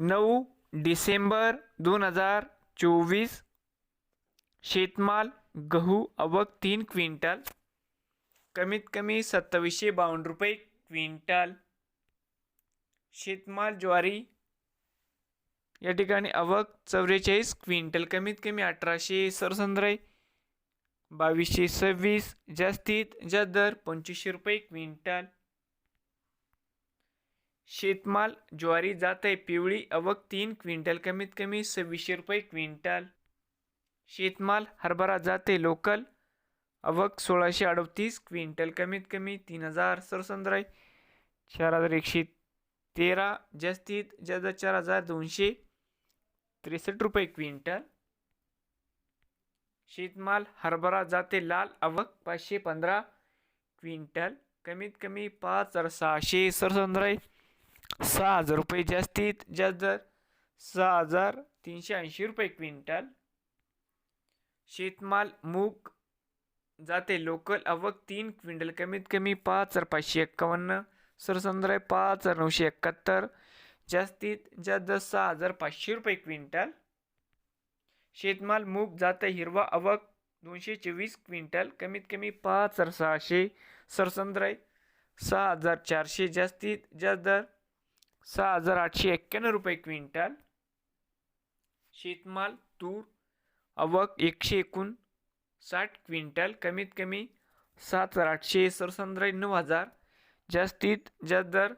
नऊ डिसेंबर दोन हजार चोवीस. शेतमाल गहू आवक तीन क्विंटल. कमीत कमी सत्तावीसशे बावन्न रुपये क्विंटल. शेतमाल ज्वारी या ठिकाणी आवक चौवेचाळीस क्विंटल. कमीत कमी अठराशे सरसंद्राई बावीसशे सव्वीस. जास्तीत जास्त दर पंचवीसशे रुपये क्विंटल. शेतमाल ज्वारी जात आहे पिवळी अवक तीन क्विंटल कमीत कमी सव्वीसशे रुपये क्विंटल. शेतमाल हरभरा जाते लोकल अवक सोळाशे अडतीस क्विंटल कमीत कमी तीन हजार सरसंद्राय. चार हजार एकशे तेरा जास्तीत जास्त चार हजार दोनशे त्रेसष्ट रुपये क्विंटल. शेतमाल हरभरा जाते लाल अवक पाचशे पंधरा क्विंटल कमीत कमी पाच हजार सहाशे सरसंद्राय. सहा हजार रुपये जास्तीत जास्त दर सहा हजार तीनशे ऐंशी रुपये क्विंटल शेतमाल मूग जाते लोकल आवक तीन क्विंटल कमीत कमी पाच हजार पाचशे एक्कावन्न सरसंद्राई पाच हजार नऊशे एकाहत्तर जास्तीत जास्त सहा हजार पाचशे रुपये क्विंटल शेतमाल मूग जाते हिरवा आवक दोनशे चोवीस क्विंटल कमीत कमी पाच हजार सहाशे सरसंद्राई सहा हजार चारशे जास्तीत जास्त दर सहा हजार आठशे एक्क्याण्णव रुपये क्विंटल. शेतमाल तूर आवक एकशे एकूण साठ क्विंटल. कमीत कमी सात हजार आठशे सरसंद्र नऊ हजार. जास्तीत जास्त दर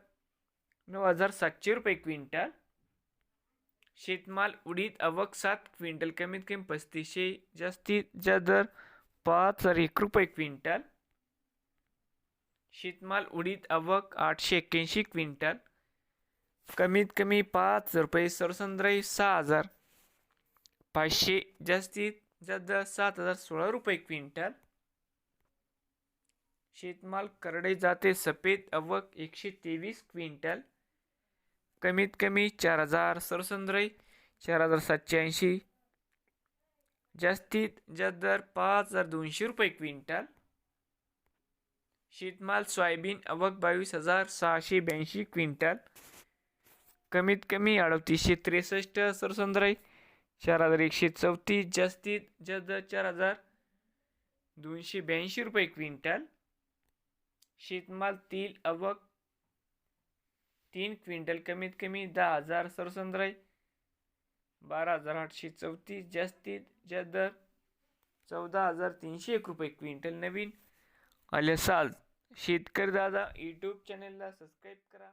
नऊ हजार सातशे रुपये क्विंटल. शेतमाल उडीद आवक सात क्विंटल. कमीत कमी पस्तीसशे. जास्तीत जास्त दर पाच हजार एक रुपये क्विंटल. शेतमाल उडीद आवक आठशे एक्क्याऐंशी क्विंटल. कमीत कमी पाच हजार रुपये सरसंद्राई सहा हजार. पाचशे जास्तीत जास्त सात हजार सोळा रुपये क्विंटल. शेतमाल करडे जाते सफेद अवक एकशे तेवीस क्विंटल. कमीत कमी चार हजार सरसंद्राई चार हजार सातशे ऐंशी. जास्तीत जास्त दर पाच हजार दोनशे रुपये क्विंटल. शेतमाल सोयाबीन अवक बावीस हजार सहाशे ब्याऐंशी क्विंटल. कमीत कमी अडतीसशे त्रेसष्ट सरसंद्राई चार हजार एकशे चौतीस जास्तीत जास्त दर चार हजार दोनशे ब्याऐंशी रुपये क्विंटल. शेतमाल तील अवक तीन क्विंटल कमीत कमी दहा हजार सरसंद्राई बारा हजार आठशे चौतीस जास्तीत जास्त दर चौदा हजार तीनशे एक रुपये क्विंटल नवीन. आले साल. शेतकरी दादा यूट्यूब चॅनलला सबस्क्राईब करा.